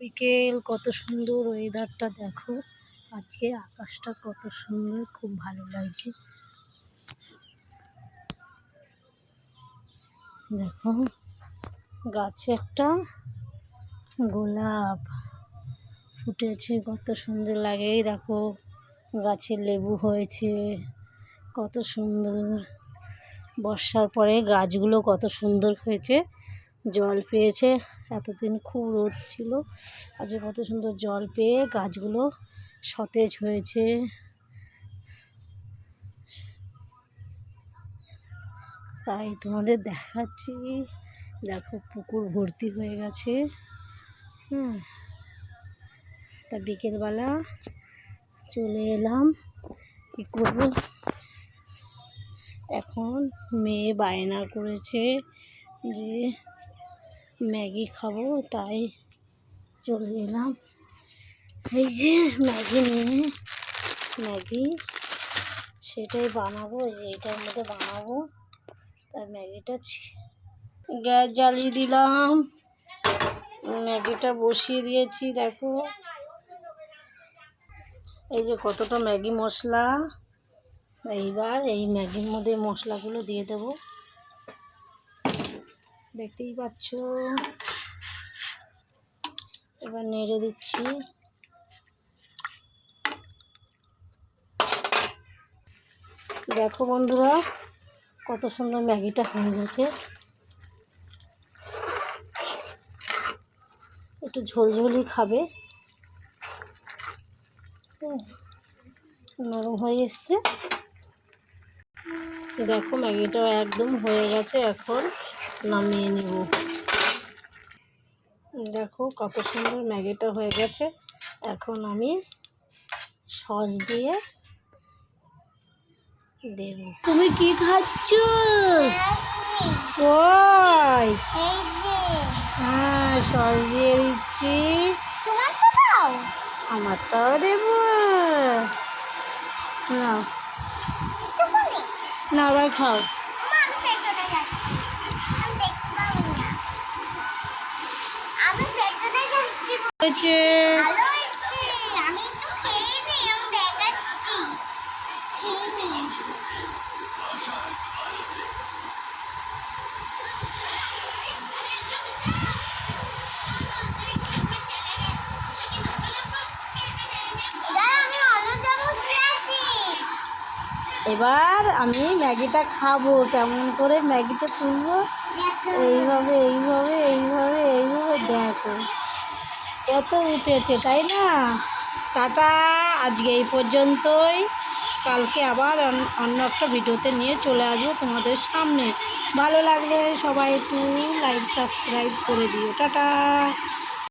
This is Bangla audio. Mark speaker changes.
Speaker 1: বিকেল, কত সুন্দর ওয়েদারটা দেখো। আজকে আকাশটা কত সুন্দর, খুব ভালো লাগছে। দেখো, গাছে একটা গোলাপ ফুটেছে, কত সুন্দর লাগে। দেখো, গাছে লেবু হয়েছে, কত সুন্দর। বর্ষার পরে গাছগুলো কত সুন্দর হয়েছে। জল পেয়েছে। এতদিন খুব রোদ ছিল। আজকে কত সুন্দর জল পেয়ে গাছগুলো সতেজ হয়েছে। তাই তোমাদের দেখাচ্ছি। দেখো পুকুর ভর্তি হয়ে গেছে। হুম। তা বিকেলবেলা চলে এলাম। কী করব? এখন মেয়ে বায়না করেছে যে ম্যাগি খাব, তাই চলে এলাম। এই যে ম্যাগি নিয়ে ম্যাগি, সেটাই বানাবো, এই যে এটার মধ্যে বানাবো। তার ম্যাগিটা গ্যাস জ্বালিয়ে দিলাম। ম্যাগিটা বসিয়ে দিয়েছি, দেখো। এই যে কতটা ম্যাগি মশলা। এইবার এই ম্যাগির মধ্যে মশলাগুলো দিয়ে দেব। দেখতেই পাচ্ছ। এবার নেড়ে দিচ্ছি। দেখো বন্ধুরা, কত সুন্দর ম্যাগিটা হয়ে গেছে। একটু ঝোলঝোলি খাবে। নরম হয়ে এসছে। দেখো ম্যাগিটাও একদম হয়ে গেছে এখন। নামিয়ে নেব। দেখো কত সুন্দর ম্যাগিটা হয়ে গেছে। এখন আমি সস দিয়ে দেব। তুমি কি খাচ্ছ? ওই। হ্যাঁ সস দিয়ে দিচ্ছি। আমারটাও দেব। না না আবার খাও হয়েছে
Speaker 2: আমি একটু খেয়ে নিই আমি দেখাচ্ছি খেয়ে নিই আমি অন্য চামচ নিয়ে আসি।
Speaker 1: এবার আমি ম্যাগিটা খাব। কেমন করে ম্যাগিটা তুলবো? এইভাবে এইভাবে এইভাবে এইভাবে দেখো। কত উঠেছে, তাই না? টাটা, আজকে এই পর্যন্তই। কালকে আবার অন- অন্য একটা ভিডিওতে নিয়ে চলে আসব তোমাদের সামনে। ভালো লাগলে সবাই একটু লাইক সাবস্ক্রাইব করে দিও। টাটা।